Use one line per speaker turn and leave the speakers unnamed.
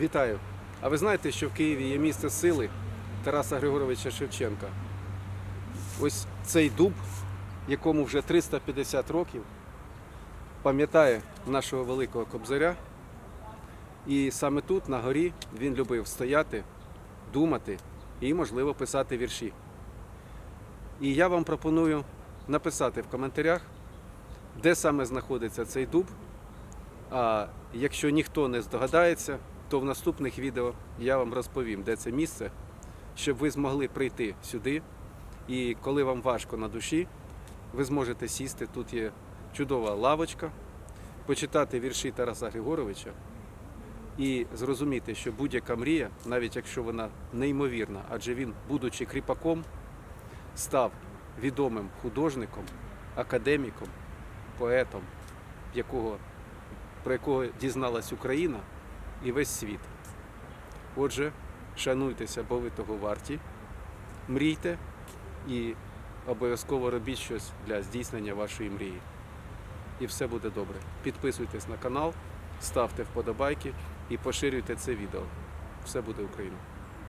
Вітаю! А ви знаєте, що в Києві є місце сили Тараса Григоровича Шевченка? Ось цей дуб, якому вже 350 років, пам'ятає нашого великого кобзаря. І саме тут, на горі, він любив стояти, думати і, можливо, писати вірші. І я вам пропоную написати в коментарях, де саме знаходиться цей дуб. А якщо ніхто не здогадається, то в наступних відео я вам розповім, де це місце, щоб ви змогли прийти сюди. І коли вам важко на душі, ви зможете сісти. Тут є чудова лавочка, почитати вірші Тараса Григоровича і зрозуміти, що будь-яка мрія, навіть якщо вона неймовірна, адже він, будучи кріпаком, став відомим художником, академіком, поетом, якого, про якого дізналась Україна і весь світ. Отже, шануйтеся, бо ви того варті, мрійте і обов'язково робіть щось для здійснення вашої мрії. І все буде добре. Підписуйтесь на канал, ставте вподобайки і поширюйте це відео. Все буде Україна!